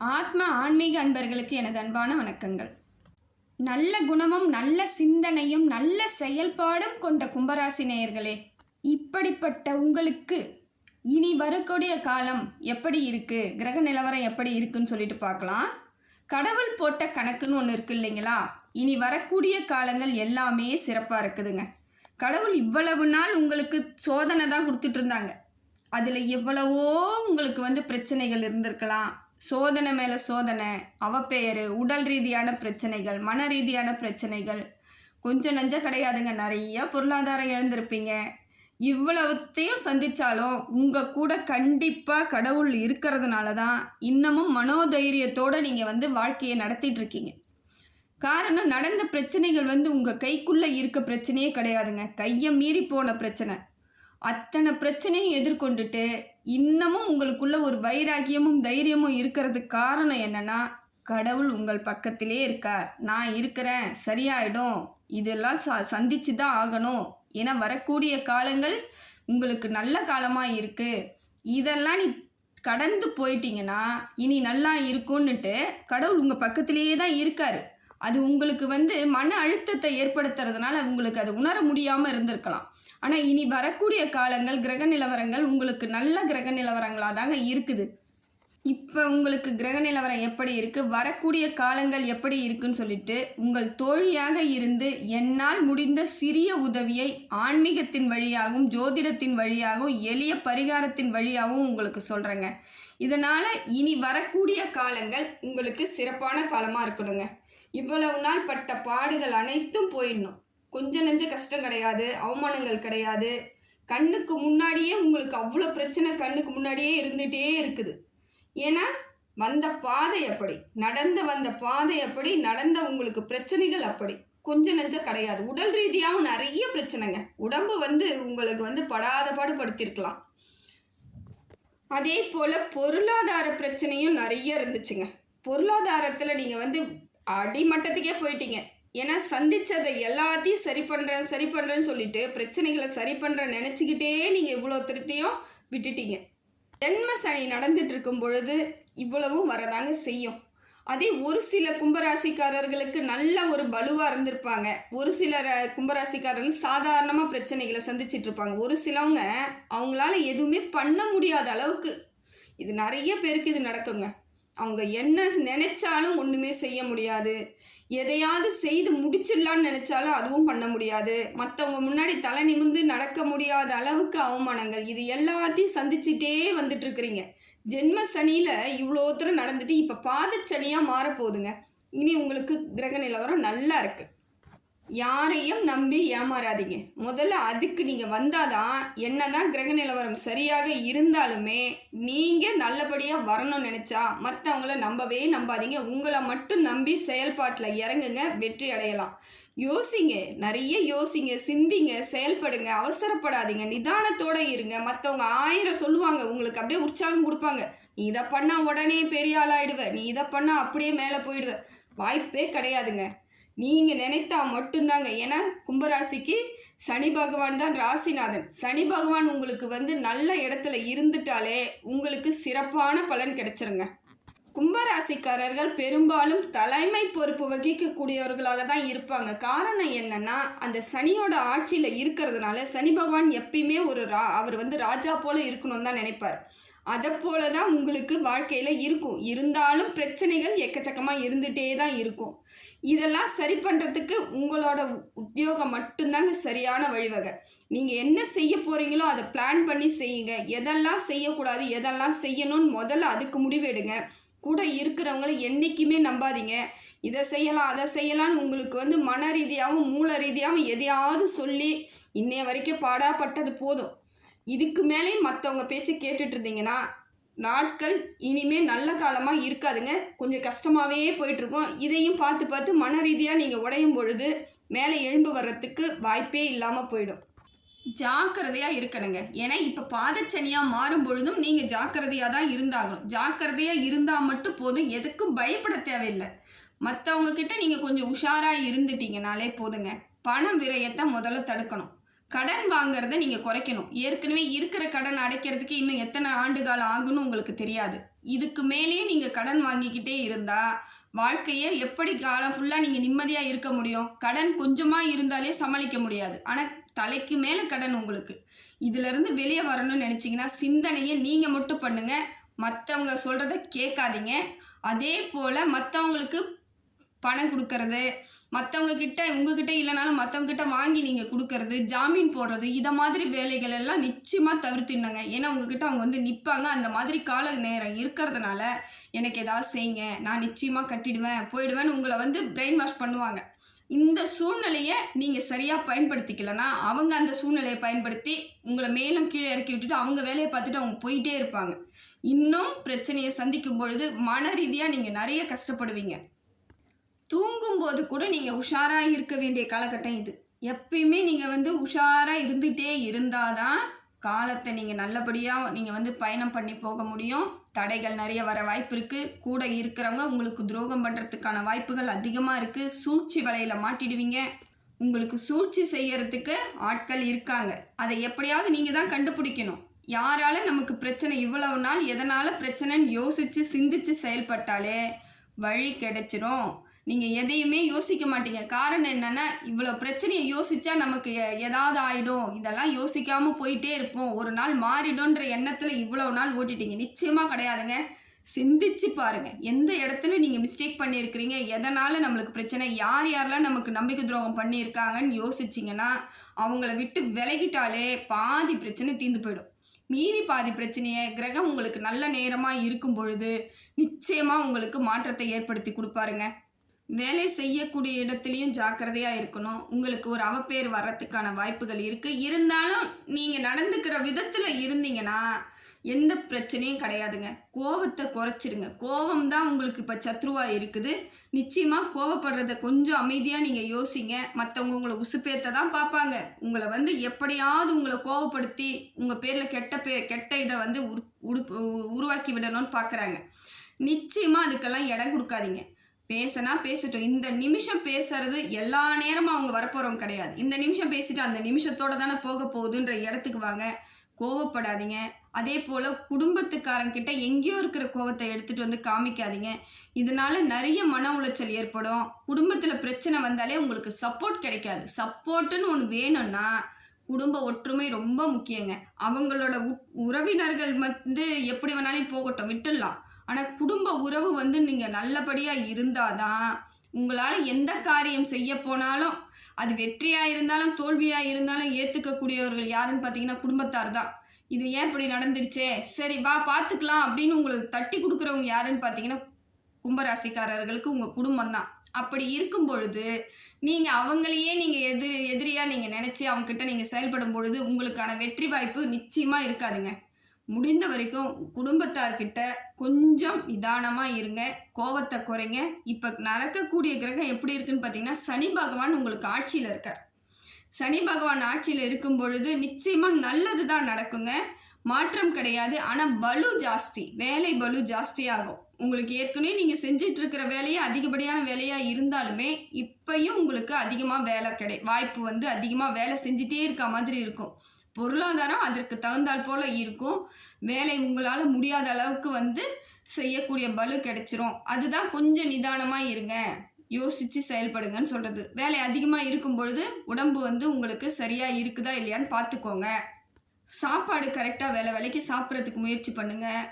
ஆத்ம ஆன்மீக அன்பர்களுக்கு எனது அன்பான வணக்கங்கள். நல்ல குணமும் நல்ல சிந்தனையும் நல்ல செயல்பாடும் கொண்ட கும்பராசி நேயர்களே இப்படிப்பட்ட உங்களுக்கு இனி வரக்கூடிய காலம் எப்படி இருக்குது கிரக நிலவரம் எப்படி இருக்குன்னு சொல்லிட்டு பார்க்கலாம். கடவுள் போட்ட கணக்குன்னு ஒன்று இருக்கு இல்லைங்களா? இனி வரக்கூடிய காலங்கள் எல்லாமே சிறப்பாக இருக்குதுங்க. கடவுள் இவ்வளவு நாள் உங்களுக்கு சோதனை தான் கொடுத்துட்டு இருந்தாங்க. அதில் எவ்வளவோ உங்களுக்கு வந்து பிரச்சனைகள் இருந்திருக்கலாம். சோதனை மேலே சோதனை அவப்பெயர் உடல் ரீதியான பிரச்சனைகள் மன ரீதியான பிரச்சனைகள். கொஞ்சம் நஞ்சம் கிடையாதுங்க. நிறைய பொருளாதாரம் இழந்திருப்பீங்க. இவ்வளவுத்தையும் சந்தித்தாலும் உங்கள் கூட கண்டிப்பாக கடவுள் இருக்கிறதுனால தான் இன்னமும் மனோதைரியத்தோடு நீங்கள் வந்து வாழ்க்கையை நடத்திட்டு இருக்கீங்க. காரணம் நடந்த பிரச்சனைகள் வந்து உங்கள் கைக்குள்ளே இருக்க பிரச்சனையே கிடையாதுங்க. கையை மீறி போன பிரச்சனை. அத்தனை பிரச்சனையும் எதிர்கொண்டுட்டு இன்னமும் உங்களுக்குள்ள ஒரு வைராக்கியமும் தைரியமும் இருக்கிறதுக்கு காரணம் என்னன்னா கடவுள் உங்கள் பக்கத்திலே இருக்கார். நான் இருக்கிறேன் சரியாயிடும். இதெல்லாம் ச சந்திச்சு தான் ஆகணும். ஏன்னா வரக்கூடிய காலங்கள் உங்களுக்கு நல்ல காலமாக இருக்குது இதெல்லாம் நீ கடந்து போயிட்டீங்கன்னா இனி நல்லா இருக்கும்னுட்டு கடவுள் உங்கள் பக்கத்திலேயே தான் இருக்கார். அது உங்களுக்கு வந்து மன அழுத்தத்தை ஏற்படுத்துறதுனால உங்களுக்கு அது உணர முடியாமல் இருந்திருக்கலாம். ஆனால் இனி வரக்கூடிய காலங்கள் கிரக நிலவரங்கள் உங்களுக்கு நல்ல கிரக நிலவரங்களாக தாங்க இருக்குது. இப்போ உங்களுக்கு கிரக நிலவரம் எப்படி இருக்குது வரக்கூடிய காலங்கள் எப்படி இருக்குன்னு சொல்லிட்டு உங்கள் தோழியாக இருந்து என்னால் முடிந்த சிறிய உதவியை ஆன்மீகத்தின் வழியாகவும் ஜோதிடத்தின் வழியாகவும் எளிய பரிகாரத்தின் வழியாகவும் உங்களுக்கு சொல்கிறேங்க இதனால் இனி வரக்கூடிய காலங்கள் உங்களுக்கு சிறப்பான காலமாக இருக்கணுங்க. இவ்வளவு நாள் பட்ட பாடுகள் அனைத்தும் போயிடணும். கொஞ்சம் நெஞ்ச கஷ்டம் கிடையாது அவமானங்கள் கிடையாது. கண்ணுக்கு முன்னாடியே உங்களுக்கு அவ்வளோ பிரச்சனை கண்ணுக்கு முன்னாடியே இருந்துகிட்டே இருக்குது. ஏன்னா வந்த பாதை அப்படி நடந்து வந்த பாதை அப்படி நடந்த உங்களுக்கு பிரச்சனைகள் அப்படி. கொஞ்சம் நெஞ்சம் கிடையாது. உடல் ரீதியாகவும் நிறைய பிரச்சனைங்க. உடம்பு வந்து உங்களுக்கு வந்து படாத பாடுபடுத்தியிருக்கலாம் அதே போல் பொருளாதார பிரச்சனையும் நிறைய இருந்துச்சுங்க. பொருளாதாரத்தில் நீங்கள் வந்து அடிமட்டத்துக்கே போயிட்டீங்க. ஏன்னா சந்தித்ததை எல்லாத்தையும் சரி பண்ணுறேன் சரி பண்ணுறேன்னு சொல்லிட்டு பிரச்சனைகளை சரி பண்ணுறேன் நினச்சிக்கிட்டே நீங்கள் இவ்வளோ திருத்தியும் விட்டுட்டீங்க. ஜென்ம சனி நடந்துட்டு இருக்கும் பொழுது இவ்வளவும் வரதாங்க செய்யும். அதே ஒரு சில கும்பராசிக்காரர்களுக்கு நல்ல ஒரு பலுவாக இருந்திருப்பாங்க. ஒரு சில கும்பராசிக்காரர்கள் சாதாரணமாக பிரச்சனைகளை சந்திச்சிட்டு இருப்பாங்க. ஒரு சிலவங்க அவங்களால எதுவுமே பண்ண முடியாத அளவுக்கு. இது நிறைய பேருக்கு இது நடக்குங்க. அவங்க என்ன நினைச்சாலும் ஒன்றுமே செய்ய முடியாது. எதையாவது செய்து முடிச்சிடலான்னு நினச்சாலும் அதுவும் பண்ண முடியாது. மற்றவங்க முன்னாடி தலை நிமிந்து நடக்க முடியாத அளவுக்கு அவமானங்கள். இது எல்லாத்தையும் சந்திச்சுட்டே வந்துட்டு இருக்கிறீங்க ஜென்ம சனியில் இவ்வளோ தூரம் நடந்துட்டு இப்போ பாதச்சனியாக மாறப்போகுதுங்க. இனி உங்களுக்கு கிரக நிலவரம் நல்லா இருக்குது யாரையும் நம்பி ஏமாறாதீங்க. முதல்ல அதுக்கு நீங்கள் வந்தாதான் என்னதான் கிரக நிலவரம் சரியாக இருந்தாலுமே நீங்கள் நல்லபடியாக வரணும்னு நினச்சா மற்றவங்கள நம்பவே நம்பாதீங்க. உங்களை மட்டும் நம்பி செயல்பாட்டில் இறங்குங்க வெற்றி அடையலாம். யோசிங்க நிறைய யோசிங்க சிந்திங்க செயல்படுங்க அவசரப்படாதீங்க. நிதானத்தோடு இருங்க. மற்றவங்க ஆயிரம் சொல்லுவாங்க உங்களுக்கு அப்படியே உற்சாகம் கொடுப்பாங்க. நீ இதை பண்ணால் உடனே பெரிய ஆளாயிடுவ. நீ இதை பண்ணால் அப்படியே மேலே போயிடுவ. வாய்ப்பே கிடையாதுங்க. நீங்கள் நினைத்தா மட்டும்தாங்க. ஏன்னா கும்பராசிக்கு சனி பகவான் தான் ராசிநாதன். சனி பகவான் உங்களுக்கு வந்து நல்ல இடத்துல இருந்துட்டாலே உங்களுக்கு சிறப்பான பலன் கிடைச்சிருங்க. கும்பராசிக்காரர்கள் பெரும்பாலும் தலைமை பொறுப்பு வகிக்கக்கூடியவர்களாக தான் இருப்பாங்க. காரணம் என்னன்னா அந்த சனியோட ஆட்சியில் இருக்கிறதுனால சனி பகவான் எப்பயுமே ஒரு ரா அவர் வந்து ராஜா போல இருக்கணும்னு தான் நினைப்பார். அதை போல தான் உங்களுக்கு வாழ்க்கையில் இருக்கும். இருந்தாலும் பிரச்சனைகள் எக்கச்சக்கமாக இருந்துகிட்டே தான் இருக்கும். இதெல்லாம் சரி பண்ணுறதுக்கு உங்களோட உத்தியோகம் மட்டும்தாங்க சரியான வழிவகை. நீங்கள் என்ன செய்ய போகிறீங்களோ அதை பிளான் பண்ணி செய்யுங்க. எதெல்லாம் செய்யக்கூடாது எதெல்லாம் செய்யணும்னு முதல்ல அதுக்கு முடிவெடுங்க கூட இருக்கிறவங்கள என்றைக்குமே நம்பாதீங்க. இதை செய்யலாம் அதை செய்யலாம்னு உங்களுக்கு வந்து மன ரீதியாகவும் மூல ரீதியாகவும் எதையாவது சொல்லி இன்னைய வரைக்கும் பாடாப்பட்டது போதும். இதுக்கு மேலேயும் மற்றவங்க பேச்சு கேட்டுட்டு இருந்தீங்கன்னா நாட்கள் இனிமே நல்ல காலமாக இருக்காதுங்க. கொஞ்சம் கஷ்டமாகவே போயிட்டுருக்கோம். இதையும் பார்த்து பார்த்து மன ரீதியாக நீங்கள் உடையும் பொழுது மேலே எழும்பு வர்றதுக்கு வாய்ப்பே இல்லாமல் போயிடும். ஜாக்கிரதையாக இருக்கணுங்க. ஏன்னா இப்போ பாதச்சனியாக மாறும் பொழுதும் நீங்கள் ஜாக்கிரதையாக தான் இருந்தாகணும். ஜாக்கிரதையாக இருந்தால் மட்டும் போதும். எதுக்கும் பயப்பட தேவையில்லை. மற்றவங்க கிட்ட நீங்கள் கொஞ்சம் உஷாராக இருந்துட்டீங்கனாலே போதுங்க. பணம் விரயத்தை முதல்ல தடுக்கணும். கடன் வாங்கிறத நீங்கள் குறைக்கணும். ஏற்கனவே இருக்கிற கடன் அடைக்கிறதுக்கு இன்னும் எத்தனை ஆண்டு காலம் ஆகுன்னு உங்களுக்கு தெரியாது. இதுக்கு மேலேயே நீங்கள் கடன் வாங்கிக்கிட்டே இருந்தால் வாழ்க்கையை எப்படி காலம் ஃபுல்லாக நீங்கள் நிம்மதியாக இருக்க முடியும்? கடன் கொஞ்சமாக இருந்தாலே சமாளிக்க முடியாது. ஆனால் தலைக்கு மேலே கடன் உங்களுக்கு. இதிலிருந்து வெளியே வரணும்னு நினச்சிங்கன்னா சிந்தனையை நீங்கள் மட்டும் பண்ணுங்கள் மற்றவங்க சொல்கிறத கேட்காதீங்க. அதே போல் மற்றவங்களுக்கு பணம் கொடுக்கறது மற்றவங்க கிட்ட உங்ககிட்ட இல்லைனாலும் மற்றவங்க கிட்ட வாங்கி நீங்கள் கொடுக்கறது ஜாமீன் போடுறது இதை மாதிரி வேலைகள் எல்லாம் நிச்சயமாக தவிர்த்துடுங்க ஏன்னா உங்ககிட்ட அவங்க வந்து நிற்பாங்க அந்த மாதிரி கால நேரம் இருக்கிறதுனால எனக்கு ஏதாவது செய்யுங்க. நான் நிச்சயமாக கட்டிடுவேன் போயிடுவேன்னு உங்களை வந்து பிரெயின் வாஷ் பண்ணுவாங்க. இந்த சூழ்நிலையை நீங்கள் சரியாக பயன்படுத்திக்கலனா அவங்க அந்த சூழ்நிலையை பயன்படுத்தி உங்களை மேலும் கீழே இறக்கி விட்டுட்டு அவங்க வேலையை பார்த்துட்டு அவங்க போயிட்டே இருப்பாங்க. இன்னும் பிரச்சனையை சந்திக்கும் பொழுது மன ரீதியாக நீங்கள் நிறைய கஷ்டப்படுவீங்க. தூங்கும்போது கூட நீங்கள் உஷாராக இருக்க வேண்டிய காலகட்டம் இது. எப்பயுமே நீங்கள் வந்து உஷாராக இருந்துகிட்டே இருந்தால் தான் காலத்தை நீங்கள் நல்லபடியாக நீங்கள் வந்து பயணம் பண்ணி போக முடியும். தடைகள் நிறைய வர வாய்ப்பு இருக்குது கூட இருக்கிறவங்க உங்களுக்கு துரோகம் பண்ணுறதுக்கான வாய்ப்புகள் அதிகமாக இருக்குது சூழ்ச்சி வலையில் மாட்டிடுவீங்க. உங்களுக்கு சூழ்ச்சி செய்யறதுக்கு ஆட்கள் இருக்காங்க. அதை எப்படியாவது நீங்கள் தான் கண்டுபிடிக்கணும். யாரால நமக்கு பிரச்சனை இவ்வளவு நாள் எதனால் பிரச்சனைன்னு யோசித்து சிந்திச்சு செயல்பட்டாலே வழி கிடைச்சிரும். நீங்கள் எதையுமே யோசிக்க மாட்டீங்க. காரணம் என்னென்னா இவ்வளோ பிரச்சனையை யோசித்தா நமக்கு எ- ஏதாவது ஆகிடும் இதெல்லாம் யோசிக்காமல் போயிட்டே இருப்போம். ஒரு நாள் மாறிடும்ன்ற எண்ணத்தில் இவ்வளோ நாள் ஓட்டிட்டீங்க. நிச்சயமாக கிடையாதுங்க. சிந்திச்சு பாருங்கள் எந்த இடத்துல நீங்கள் மிஸ்டேக் பண்ணியிருக்கிறீங்க? எதனால் நம்மளுக்கு பிரச்சனை? யார் யாரெல்லாம் நமக்கு நம்பிக்கை துரோகம் பண்ணியிருக்காங்கன்னு யோசிச்சிங்கன்னா அவங்கள விட்டு விலகிட்டாலே பாதி பிரச்சனை தீர்ந்து போயிடும். மீதி பாதி பிரச்சனையை கிரகம் உங்களுக்கு நல்ல நேரமாக இருக்கும் பொழுது நிச்சயமாக உங்களுக்கு மாற்றத்தை ஏற்படுத்தி கொடுப்பாருங்க. வேலை செய்யக்கூடிய இடத்துலையும் ஜாக்கிரதையாக இருக்கணும். உங்களுக்கு ஒரு அவப்பேர் வர்றதுக்கான வாய்ப்புகள் இருக்குது இருந்தாலும் நீங்கள் நடந்துக்கிற விதத்தில் இருந்தீங்கன்னா எந்த பிரச்சனையும் கிடையாதுங்க. கோவத்தை குறைச்சிடுங்க கோவம் தான் உங்களுக்கு இப்போ சத்ருவாக இருக்குது. நிச்சயமாக கோவப்படுறத கொஞ்சம் அமைதியாக நீங்கள் யோசிங்க. மற்றவங்க உங்களை உசுப்பேத்த தான் பார்ப்பாங்க. உங்களை வந்து எப்படியாவது உங்களை கோவப்படுத்தி உங்கள் பேரில் கெட்ட பே கெட்ட இதை வந்து உரு உடுப்பு உருவாக்கி விடணும்னு பார்க்குறாங்க நிச்சயமாக அதுக்கெல்லாம் இடம் கொடுக்காதீங்க. பேசினா பேசட்டும். இந்த நிமிஷம் பேசுறது எல்லா நேரமும் அவங்க வரப்போகிறவங்க கிடையாது. இந்த நிமிஷம் பேசிட்டு அந்த நிமிஷத்தோட தானே போக போகுதுன்ற இடத்துக்கு வாங்க. கோவப்படாதீங்க. அதே போல் குடும்பத்துக்காரங்கிட்ட எங்கேயோ இருக்கிற கோவத்தை எடுத்துகிட்டு வந்து காமிக்காதீங்க. இதனால நிறைய மன உளைச்சல் ஏற்படும். குடும்பத்தில் பிரச்சனை வந்தாலே உங்களுக்கு சப்போர்ட் கிடைக்காது. சப்போர்ட்டுன்னு ஒன்று வேணும்னா குடும்ப ஒற்றுமை ரொம்ப முக்கியங்க. அவங்களோட உ- உறவினர்கள் வந்து எப்படி வேணாலும் போகட்டும் விட்டுடலாம். ஆனால் குடும்ப உறவு வந்து நீங்கள் நல்லபடியாக இருந்தால் தான் உங்களால் எந்த காரியம் செய்ய போனாலும் அது வெற்றியாக இருந்தாலும் தோல்வியாக இருந்தாலும் ஏற்றுக்கக்கூடியவர்கள் யாருன்னு பார்த்தீங்கன்னா குடும்பத்தார் தான். இது ஏன் இப்படி நடந்துருச்சே? சரி வா பார்த்துக்கலாம் அப்படின்னு உங்களுக்கு தட்டி கொடுக்குறவங்க யாருன்னு பார்த்தீங்கன்னா கும்பராசிக்காரர்களுக்கு உங்கள் குடும்பம் தான். அப்படி இருக்கும் பொழுது நீங்கள் அவங்களையே நீங்கள் எதிரி எதிரியாக நீங்கள் நினச்சி அவங்கக்கிட்ட நீங்கள் செயல்படும் பொழுது உங்களுக்கான வெற்றி வாய்ப்பு நிச்சயமாக இருக்காதுங்க. முடிந்த வரைக்கும் குடும்பத்தார்கிட்ட கொஞ்சம் நிதானமாக இருங்க கோவத்தை குறைங்க. இப்போ நடக்கக்கூடிய கிரகம் எப்படி இருக்குன்னு பார்த்தீங்கன்னா சனி பகவான் உங்களுக்கு ஆட்சியில் இருக்கார். சனி பகவான் ஆட்சியில் இருக்கும் பொழுது நிச்சயமாக நல்லது தான் நடக்குங்க. மாற்றம் கிடையாது. ஆனால் பலு ஜாஸ்தி வேலை பலு ஜாஸ்தியாகும். உங்களுக்கு ஏற்கனவே நீங்கள் செஞ்சிட்டு இருக்கிற வேலையே அதிகப்படியான வேலையாக இருந்தாலுமே இப்பயும் உங்களுக்கு அதிகமாக வேலை கிடை வாய்ப்பு வந்து அதிகமாக வேலை செஞ்சிட்டே இருக்க மாதிரி இருக்கும். பொருளாதாரம் அதற்கு தகுந்தால் போல் இருக்கும். வேலை உங்களால் முடியாத அளவுக்கு வந்து செய்யக்கூடிய பலு கிடைச்சிரும். அதுதான் கொஞ்சம் நிதானமாக இருங்க. யோசித்து செயல்படுங்கன்னு சொல்கிறது வேலை அதிகமாக இருக்கும் பொழுது உடம்பு வந்து உங்களுக்கு சரியாக இருக்குதா இல்லையான்னு பார்த்துக்கோங்க. சாப்பாடு கரெக்டாக வேலை வேலைக்கு சாப்பிட்றதுக்கு முயற்சி பண்ணுங்கள்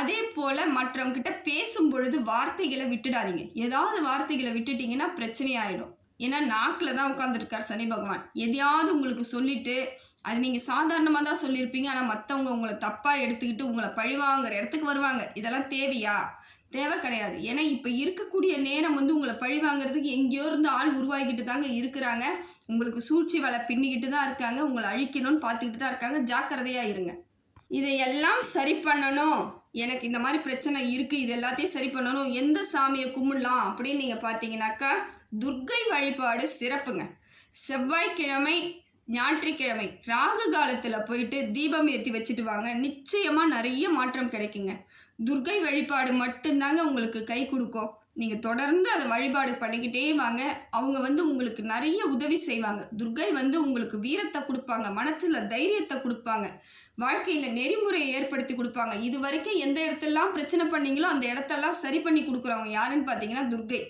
அதே போல் மற்றவங்கிட்ட பேசும் பொழுது வார்த்தைகளை விட்டுடாதீங்க. ஏதாவது வார்த்தைகளை விட்டுட்டிங்கன்னா பிரச்சனையாயிடும் ஏன்னா நாக்கில் தான் உட்காந்துருக்கார் சனி பகவான். எதையாவது உங்களுக்கு சொல்லிட்டு அது நீங்கள் சாதாரணமாக தான் சொல்லியிருப்பீங்க. ஆனால் மற்றவங்க உங்களை தப்பாக எடுத்துக்கிட்டு உங்களை பழிவாங்கிற இடத்துக்கு வருவாங்க. இதெல்லாம் தேவையா? தேவை கிடையாது. ஏன்னா இப்போ இருக்கக்கூடிய நேரம் வந்து உங்களை பழி வாங்குறதுக்கு எங்கேயோ இருந்து ஆள் உருவாகிக்கிட்டு தாங்க இருக்கிறாங்க. உங்களுக்கு சூழ்ச்சி வலை பின்னிக்கிட்டு தான் இருக்காங்க. உங்களை அழிக்கணும்னு பார்த்துக்கிட்டு தான் இருக்காங்க. ஜாக்கிரதையாக இருங்க. இதையெல்லாம் சரி பண்ணணும். எனக்கு இந்த மாதிரி பிரச்சனை இருக்குது இது எல்லாத்தையும் சரி பண்ணணும். எந்த சாமியை கும்பிடலாம் அப்படின்னு நீங்கள் பார்த்தீங்கன்னாக்கா துர்க்கை வழிபாடு சிறப்புங்க. செவ்வாய்க்கிழமை ஞாயிற்றுக்கிழமை ராகு காலத்தில் போயிட்டு தீபம் ஏற்றி வச்சுட்டு வாங்க. நிச்சயமாக நிறைய மாற்றம் கிடைக்குங்க. துர்க்கை வழிபாடு மட்டும்தாங்க உங்களுக்கு கை கொடுக்கும். நீங்கள் தொடர்ந்து அதை வழிபாடு பண்ணிக்கிட்டே வாங்க. அவங்க வந்து உங்களுக்கு நிறைய உதவி செய்வாங்க. துர்க்கை வந்து உங்களுக்கு வீரத்தை கொடுப்பாங்க. மனசில் தைரியத்தை கொடுப்பாங்க. வாழ்க்கையில் நெறிமுறையை ஏற்படுத்தி கொடுப்பாங்க. இது வரைக்கும் எந்த இடத்தெல்லாம் பிரச்சனை பண்ணீங்களோ அந்த இடத்தெல்லாம் சரி பண்ணி கொடுக்குறவங்க யாருன்னு பார்த்தீங்கன்னா துர்கை.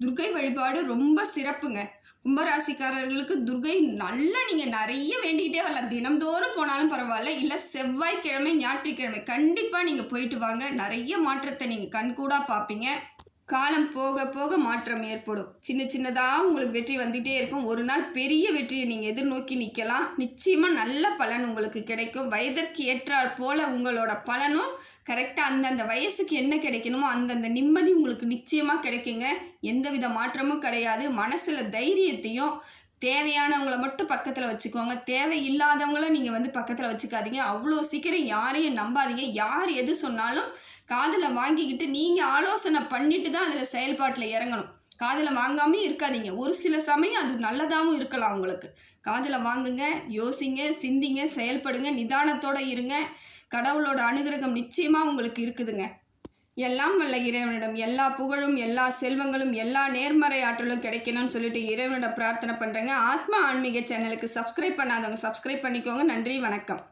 துர்கை வழிபாடு ரொம்ப சிறப்புங்க. கும்பராசிக்காரர்களுக்கு துர்கை நல்லா நீங்கள் நிறைய வேண்டிக்கிட்டே வரலாம். தினம்தோறும் போனாலும் பரவாயில்ல. இல்லை செவ்வாய்க்கிழமை ஞாயிற்றுக்கிழமை கண்டிப்பாக நீங்கள் போயிட்டு வாங்க. நிறைய மாற்றத்தை நீங்கள் கண்கூடாக பார்ப்பீங்க. காலம் போக போக மாற்றம் ஏற்படும். சின்ன சின்னதாக உங்களுக்கு வெற்றி வந்துகிட்டே இருக்கும். ஒரு நாள் பெரிய வெற்றியை நீங்கள் எதிர்நோக்கி நிற்கலாம். நிச்சயமாக நல்ல பலன் உங்களுக்கு கிடைக்கும். வயதிற்கு ஏற்றாற் போல் உங்களோட பலனும் கரெக்டாக அந்தந்த வயசுக்கு என்ன கிடைக்கணுமோ அந்தந்த நிம்மதி உங்களுக்கு நிச்சயமாக கிடைக்குங்க. எந்தவித மாற்றமும் கிடையாது. மனசில் தைரியத்தையும் தேவையானவங்களை மட்டும் பக்கத்தில் வச்சுக்கோங்க. தேவையில்லாதவங்கள நீங்கள் வந்து பக்கத்தில் வச்சுக்காதீங்க. அவ்வளோ சீக்கிரம் யாரையும் நம்பாதீங்க. யார் எது சொன்னாலும் காதில் வாங்கிக்கிட்டு நீங்கள் ஆலோசனை பண்ணிட்டு தான் அதில் செயல்பாட்டில் இறங்கணும். காதில் வாங்காமல் இருக்காதீங்க. ஒரு சில சமயம் அது நல்லதாகவும் இருக்கலாம் உங்களுக்கு. காதில் வாங்குங்க யோசிங்க சிந்திங்க செயல்படுங்க நிதானத்தோட இருங்க. கடவுளோட அனுகிரகம் நிச்சயமாக உங்களுக்கு இருக்குதுங்க. எல்லாம் வல்ல இறைவனிடம் எல்லா புகழும் எல்லா செல்வங்களும் எல்லா நேர்மறை ஆற்றலும் கிடைக்கணும்னு சொல்லிட்டு இறைவனிடம் பிரார்த்தனை பண்ணுறேங்க ஆத்மா ஆன்மீக சேனலுக்கு சப்ஸ்கிரைப் பண்ணாதவங்க சப்ஸ்கிரைப் பண்ணிக்கோங்க. நன்றி வணக்கம்.